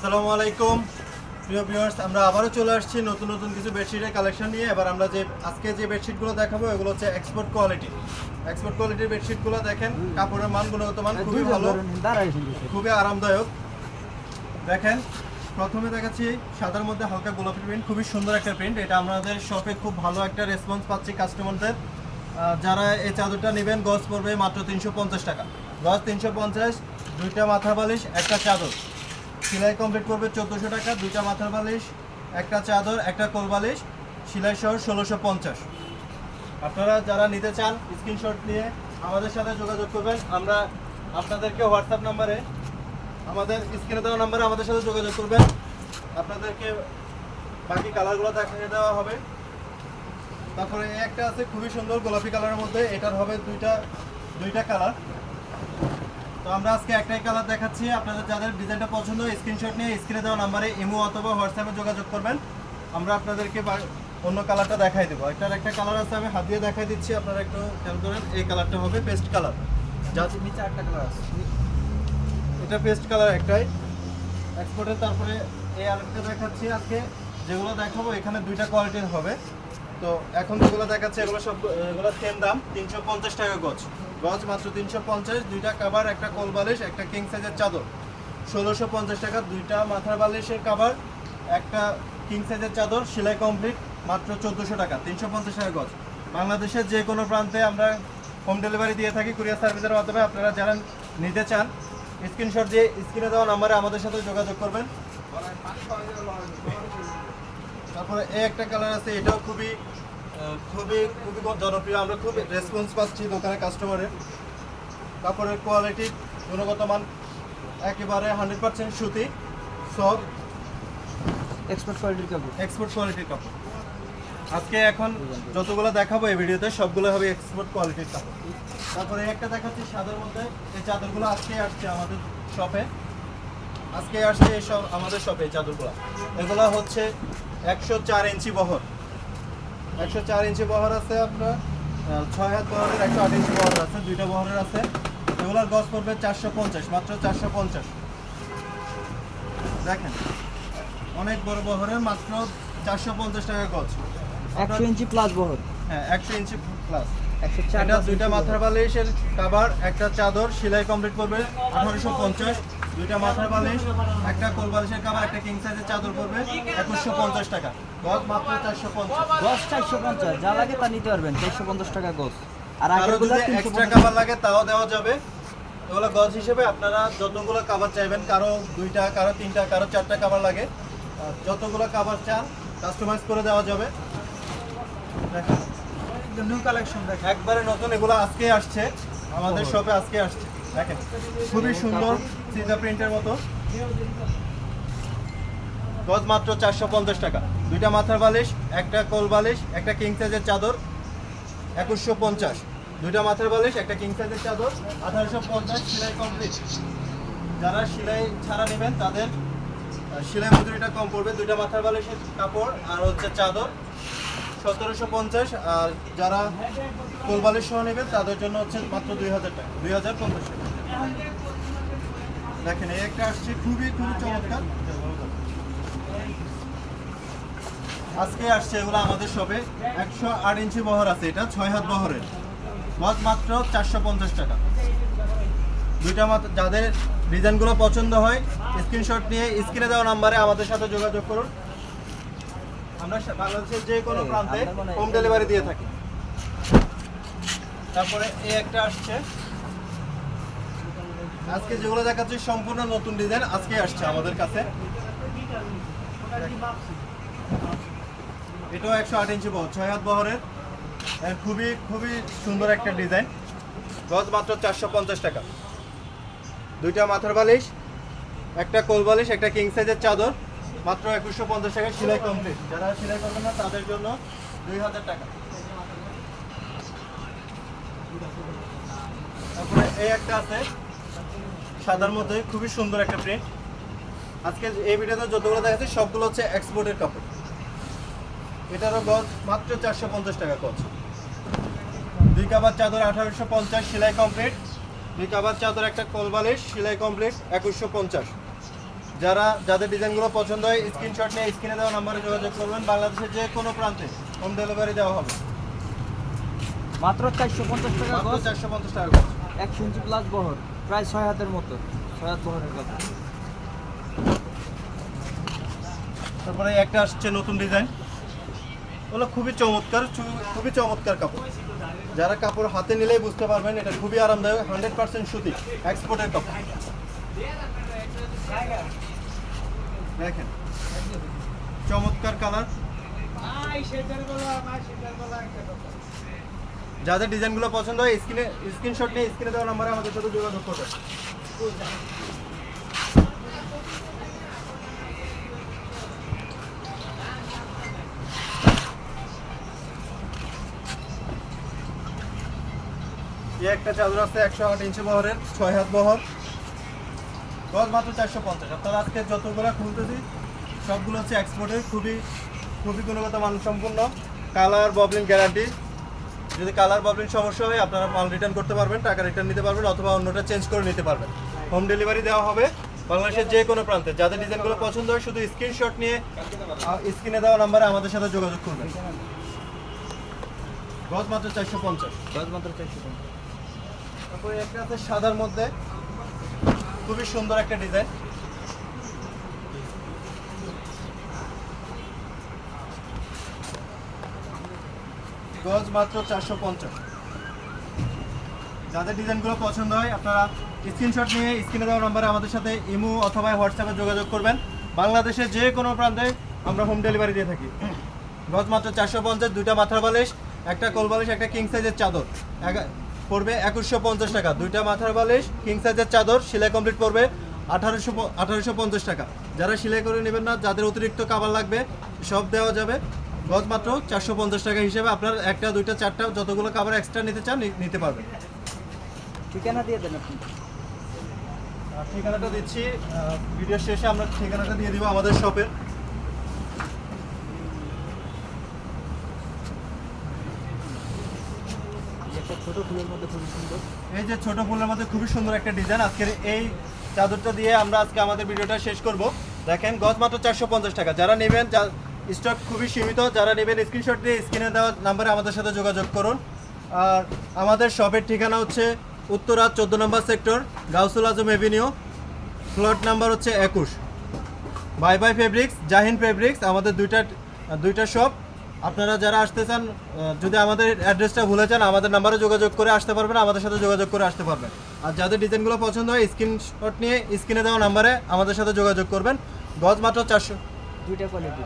আসসালামু আলাইকুম। প্রিয় ভিউয়ার্স আমরা আবারও চলে আসছি নতুন নতুন কিছু বেডশিটের কালেকশন নিয়ে। এবার আমরা যে আজকে যে বেডশিটগুলো দেখাবো এগুলো হচ্ছে এক্সপোর্ট কোয়ালিটি এক্সপোর্ট কোয়ালিটির বেডশিটগুলো দেখেন কাপড়ের মান গুণগত মান খুবই ভালো। খুবই আরামদায়ক। দেখেন প্রথমে দেখাচ্ছি সাদার মধ্যে হালকা গোলাপি প্রিন্ট খুবই সুন্দর একটা প্রিন্ট এটা আমাদের শপে খুব ভালো একটা রেসপন্স পাচ্ছি কাস্টমারদের যারা এই চাদরটা নেবেন গজ পড়বে মাত্র তিনশো পঞ্চাশ টাকা। গজ তিনশো পঞ্চাশ দুইটা মাথা বালিশ একটা চাদর। সেলাই কমপ্লিট করবে চোদ্দোশো টাকা, দুইটা মাথার বালিশ, একটা চাদর, একটা কোল বালিশ, সেলাই সহ ষোলোশো পঞ্চাশ। আপনারা যারা নিতে চান স্ক্রিনশট নিয়ে আমাদের সাথে যোগাযোগ করবেন। আমরা আপনাদেরকে হোয়াটসঅ্যাপ নাম্বারে আমাদের স্ক্রিনে দেওয়া নাম্বারে আমাদের সাথে যোগাযোগ করবেন। আপনাদেরকে বাকি কালারগুলো দেখিয়ে দেওয়া হবে। তারপরে একটা আছে খুবই সুন্দর গোলাপি কালারের মধ্যে, এটার হবে দুইটা দুইটা কালার তো আমরা আজকে একটাই কালার দেখাচ্ছি। আপনাদের যাদের ডিজাইনটা পছন্দ স্ক্রিনশট নিয়ে স্ক্রিনে দেওয়া নাম্বারে ইমো অথবা হোয়াটসঅ্যাপে যোগাযোগ করবেন। আমরা আপনাদেরকে অন্য কালারটা দেখাই দেবো। একটার একটা কালার আছে আমি হাত দিয়ে দেখাই দিচ্ছি আপনারা একটু খেয়াল করেন এই কালারটা হবে পেস্ট কালার যা নিচে একটা কালার আছে। এটা পেস্ট কালার একটাই। এক্সপোর্টের তারপরে এই আরেকটা দেখাচ্ছি আজকে। যেগুলো দেখাবো এখানে দুইটা কোয়ালিটির হবে। তো এখন যেগুলো দেখাচ্ছে এগুলো সব এগুলো সেম দাম তিনশো পঞ্চাশ টাকা গজ। গজ মাত্র তিনশো পঞ্চাশ, দুইটা কাবার একটা কোল বালিশ, একটা কিং সাইজের চাদর। ষোলোশো পঞ্চাশ টাকা, দুইটা মাথার বালিশের কাবার একটা কিং সাইজের চাদর, সেলাই কমপ্লিট মাত্র চোদ্দোশো টাকা, তিনশো পঞ্চাশ টাকা গজ। বাংলাদেশের যে কোনো প্রান্তে আমরা হোম ডেলিভারি দিয়ে থাকি কুরিয়ার সার্ভিসের মাধ্যমে, আপনারা যারা নিতে চান স্ক্রিনশট দিয়ে স্ক্রিনে দেওয়া নাম্বারে আমাদের সাথে যোগাযোগ করবেন। তারপরে এই একটা কালার আছে, এটাও খুবই খুবই খুবই জনপ্রিয় আমরা খুব রেসপন্স পাচ্ছি দোকানের কাস্টমারের কাপড়ের কোয়ালিটি গুণগত মান একেবারে হান্ড্রেড পার্সেন্ট সুতি সব এক্সপোর্ট কোয়ালিটির কাপড়। এক্সপোর্ট কোয়ালিটির কাপড়। আজকে এখন যতগুলো দেখাবো এই ভিডিওতে সবগুলো হবে এক্সপোর্ট কোয়ালিটির কাপড়। তারপরে একটা দেখাচ্ছি সাদার মধ্যে এই চাদরগুলো আজকে আসছে আমাদের শপে আজকে আসছে এই সব আমাদের শপে চাদরগুলো। এগুলো হচ্ছে একশো চার ইঞ্চি বহর একশো চার ইঞ্চি বহর আছে আপনার ছয় হাত বহরের একশো আট ইঞ্চি বহর আছে দুইটা বহরের আছে। এগুলোর গজ পড়বে চারশো পঞ্চাশ মাত্র চারশো পঞ্চাশ। দেখেন অনেক বড় বহরের মাত্র চারশো পঞ্চাশ টাকা গজ। একশো ইঞ্চি প্লাস বহর। হ্যাঁ একশো ইঞ্চি প্লাস এটা দুইটা মাথার বালিশের কাবার একটা চাদর সেলাই কমপ্লিট করবে আঠারোশো পঞ্চাশ। দুইটা মাথার বালিশ একটা কোল বালিশের কাবার একটা কিং সাইজের চাদর পড়বে একুশশো পঞ্চাশ টাকা। গজ মাত্র চারশো পঞ্চাশ। গজ চারশো পঞ্চাশ যা লাগে তা নিতে পারবেন চারশো পঞ্চাশ টাকা গজ। আর আগেরগুলো যদি এক্সট্রা কাবার লাগে তাও দেওয়া যাবে। এগুলো গজ হিসেবে আপনারা যতগুলো কাবার চাইবেন কারও দুইটা কারও তিনটা কারও চারটা কাবার লাগে যতগুলো কাবার চান কাস্টমাইজ করে দেওয়া যাবে। দেখেন। নিউ কালেকশন দেখ একবারে নতুন এগুলো আজকে আসছে। আমাদের শপে আজকে আসছে। দেখেন। খুবই সুন্দর। সিজা প্রিন্টের মতো। গজ মাত্র চারশো পঞ্চাশ টাকা। দুইটা মাথার বালিশ, একটা কোল বালিশ, একটা কিং সাইজের চাদর, একুশশো পঞ্চাশ। দুইটা মাথার বালিশ, একটা কিং সাইজের চাদর, আঠারোশো পঞ্চাশ সেলাই কমপ্লিট যারা সেলাই ছাড়া নেবেন, তাদের সেলাই মজুরিটা কম পড়বে। দুইটা মাথার বালিশের কাপড় আর হচ্ছে চাদর, সতেরোশো পঞ্চাশ। আর যারা কোলবালিশ সহ নেবেন, তাদের জন্য হচ্ছে মাত্র দুই হাজার টাকা, দুই হাজার পঞ্চাশ টাকা। দেখেন এই একটা আসছে খুবই খুবই চমৎকার। আজকে আসছে এগুলো আমাদের সবে একশো আট ইঞ্চি বহর আছে এটা ছয় হাত বহরের। মত মাত্র চারশো পঞ্চাশ টাকা। দুইটা মাত্র যাদের ডিজাইনগুলো পছন্দ হয় স্ক্রিনশট নিয়ে স্ক্রিনে দেওয়া নাম্বারে আমাদের সাথে যোগাযোগ করুন। আমরা বাংলাদেশের যে কোনো প্রান্তে হোম ডেলিভারি দিয়ে থাকি। তারপরে এই একটা আসছে। আজকে যেগুলো দেখাচ্ছি, সম্পূর্ণ নতুন ডিজাইন আজকে আসছে আমাদের কাছে। এটাও একশো আট ইঞ্চি বহর, ছয় হাত বহরের। খুবই খুবই সুন্দর একটা ডিজাইন গজ মাত্র চারশো পঞ্চাশ টাকা। দুইটা মাথার বালিশ, একটা কোল বালিশ, একটা কিং সাইজের চাদর, মাত্র একুশশো পঞ্চাশ টাকা, সেলাই কমপ্লিট যারা সেলাই করবেন না, তাদের জন্য দুই হাজার টাকা। তারপরে এই একটা আছে সাদার মধ্যে খুবই সুন্দর একটা প্রিন্ট আজকে এই ভিডিওতে যতগুলো দেখাচ্ছি সবগুলো হচ্ছে এক্সপোর্টের কাপড়। এটারও গজ মাত্র চারশো পঞ্চাশ টাকা গজ। দুই কাবার চাদর আঠারোশো পঞ্চাশ সেলাই কমপ্লিট দুই কাবার চাদর একটা কলবালিশ সেলাই কমপ্লিট একুশশো পঞ্চাশ। যারা যাদের ডিজাইনগুলো পছন্দ হয় স্ক্রিনশট নিয়ে স্ক্রিনে দেওয়া নাম্বারে যোগাযোগ করবেন। বাংলাদেশের যে কোনো প্রান্তে হোম ডেলিভারি দেওয়া হবে। মাত্র চারশো পঞ্চাশ টাকা চারশো পঞ্চাশ টাকা একশো ইঞ্চি প্লাস বহর। প্রায় ছয় হাতের মতো ছয় হাত বহরের কথা। তারপরে একটা আসছে নতুন ডিজাইন। ওগুলো খুবই চমৎকার চু- খুবই চমৎকার কাপড়। যারা কাপড় হাতে নিলেই বুঝতে পারবেন এটা খুবই আরামদায়ক হান্ড্রেড পার্সেন্ট সুতি এক্সপোর্টের কাপড়। দেখেন চমৎকার কালার। যাদের ডিজাইনগুলো পছন্দ হয়, স্ক্রিনে, স্ক্রিনশট নিয়ে স্ক্রিনে দেওয়া নাম্বারে আমাদের সাথে যোগাযোগ করবেন। এই একটা চাদর আছে একশো আট ইঞ্চি বহরের, ছয় হাত বহর। গজ মাত্র চারশো পঞ্চাশ। আপনারা আজকে যতগুলো খুলতেছি, সবগুলো হচ্ছে এক্সপোর্টের খুবই খুবই গুণগত মানসম্পন্ন। কালার ববলিং গ্যারান্টি যদি কালার ববলিং সমস্যা হয় আপনারা মাল রিটার্ন করতে পারবেন টাকা রিটার্ন নিতে পারবেন অথবা অন্যটা চেঞ্জ করে নিতে পারবেন। হোম ডেলিভারি দেওয়া হবে বাংলাদেশের যে কোনো প্রান্তে। যাদের ডিজাইনগুলো পছন্দ হয় শুধু স্ক্রিনশট নিয়ে স্ক্রিনে দেওয়া নাম্বারে আমাদের সাথে যোগাযোগ করবেন। গজ মাত্র চারশো পঞ্চাশ। গজ মাত্র চারশো পঞ্চাশ। তারপরে একটা আছে সাদার মধ্যে। খুবই সুন্দর একটা ডিজাইন গজ মাত্র চারশো পঞ্চাশ। যাদের ডিজাইনগুলো পছন্দ হয়, আপনারা স্ক্রিনশট নিয়ে স্ক্রিনে দেওয়া নম্বরে আমাদের সাথে ইমো অথবা হোয়াটসঅ্যাপে যোগাযোগ করবেন। বাংলাদেশের যে কোনো প্রান্তে আমরা হোম ডেলিভারি দিয়ে থাকি। গজ মাত্র চারশো পঞ্চাশ, দুইটা মাথার বালিশ, একটা কোল বালিশ, একটা কিং সাইজের চাদর। পড়বে একুশশো পঞ্চাশ টাকা। দুইটা মাথার বালিশ কিং সাইজের চাদর, সেলাই কমপ্লিট পড়বে আঠারোশো আঠারোশো পঞ্চাশ টাকা। যারা সেলাই করে নেবেন না, যাদের অতিরিক্ত কাবার লাগবে, সব দেওয়া যাবে। গজ মাত্র চারশো পঞ্চাশ টাকা হিসেবে আপনার একটা দুইটা চারটা যতগুলো কাবার এক্সট্রা নিতে চান নিতে পারবেন। ঠিকানা দিয়ে দেন আপনি। ঠিকানাটা দিচ্ছি ভিডিও শেষে আমরা ঠিকানাটা দিয়ে দিব আমাদের শপের এই ছোট ফুলের মধ্যে খুবই সুন্দর। এই যে ছোট ফুলের মধ্যে খুবই সুন্দর একটা ডিজাইন আজকের এই চাদরটা দিয়ে আমরা আজকে আমাদের ভিডিওটা শেষ করব। দেখেন গজ মাত্র চারশো পঞ্চাশ টাকা। যারা নেবেন স্টক খুবই সীমিত, যারা নেবেন স্ক্রিনশট দিয়ে স্ক্রিনে দেওয়া নাম্বারে আমাদের সাথে যোগাযোগ করুন। আর আমাদের শপের ঠিকানা হচ্ছে উত্তরা চোদ্দ নম্বর sector Gausul Azam avenue flat number হচ্ছে একুশ। Bye bye fabrics Jahin fabrics আমাদের দুইটা দুইটা শপ আপনারা যারা আসতে চান যদি আমাদের অ্যাড্রেসটা ভুলে যান, আমাদের নাম্বারে যোগাযোগ করে আসতে পারবেন, আমাদের সাথে যোগাযোগ করে আসতে পারবেন। আর যাদের ডিজাইনগুলো পছন্দ হয় স্ক্রিনশট নিয়ে স্ক্রিনে দেওয়া নাম্বারে আমাদের সাথে যোগাযোগ করবেন। গজ মাত্র চারশো কোয়ালিটি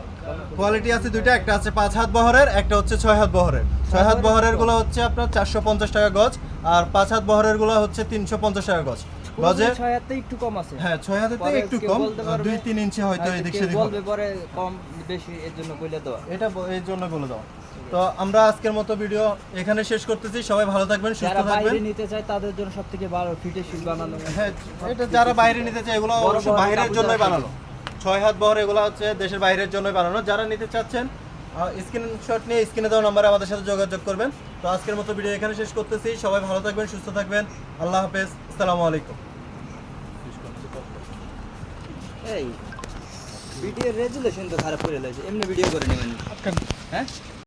কোয়ালিটি আছে দুইটা একটা আছে পাঁচ হাত বহরের একটা হচ্ছে ছয় হাত বহরের। ছয় হাত বহরেরগুলো হচ্ছে আপনার চারশো পঞ্চাশ টাকা গজ আর পাঁচ হাত বহরেরগুলো হচ্ছে তিনশো পঞ্চাশ টাকা গজ। গজে ছয় হাতে একটু কম আছে। হ্যাঁ ছয় পরে একটু কম। দুই তিন ইঞ্চি হয়তো এদিক সেদিক বলবে পরে কম বেশি এর জন্য কইলে দেওয়া। এটা এর জন্য বলে দাও তো আমরা আজকের মতো ভিডিও এখানে শেষ করতেছি। সবাই ভালো থাকবেন সুস্থ যারা থাকবেন। বাইরে নিতে চায় তাদের জন্য সব থেকে ভালো ফিটে শিল বানানো। হ্যাঁ এটা যারা বাইরে নিতে চায় এগুলো অবশ্য বাইরের জন্যই বানানো ছয় হাত বহর এগুলো হচ্ছে দেশের বাইরের জন্য বানানো। যারা নিতে চাচ্ছেন স্ক্রিনশট নিয়ে স্ক্রিনে দেওয়া নম্বরে আমাদের সাথে যোগাযোগ করবেন। তো আজকের মতো ভিডিও এখানে শেষ করতেছি। সবাই ভালো থাকবেন সুস্থ থাকবেন। আল্লাহ হাফেজ। আসসালামু আলাইকুম। এই ভিডিও রেজুলেশন তো খারাপ করে লাগছে এমনি ভিডিও করে নেবেন। হ্যাঁ?